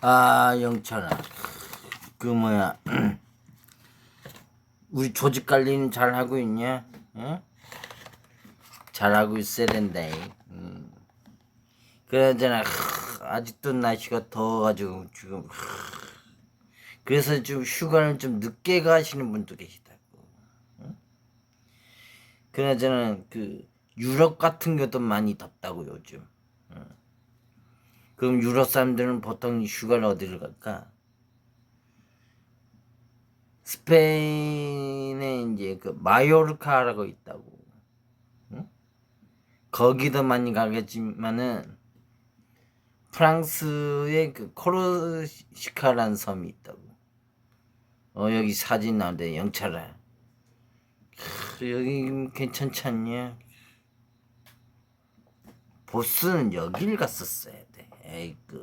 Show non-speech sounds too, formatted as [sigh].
아 영철아 그 뭐야 [clears throat] 우리 조직 관리는 잘 하고 있냐? 어? 잘 하고 있어야 된다. 음. 그러잖아 아직도 날씨가 더워가지고 지금 그래서 좀 휴가를 좀 늦게 가시는 분도 계시다고. 응? 그나저나 그 유럽 같은 것도 많이 덥다고 요즘. 응. 그럼 유럽 사람들은 보통 휴가를 어디를 갈까? 스페인에 이제 그 마요르카라고 있다고. 응? 거기도 많이 가겠지만은 프랑스의 그 코르시카라는 섬이 있다고. 어 여기 사진 나오는데 영철아. 크, 여기 괜찮지 않냐? 보스는 여길 갔었어야 돼. 에이그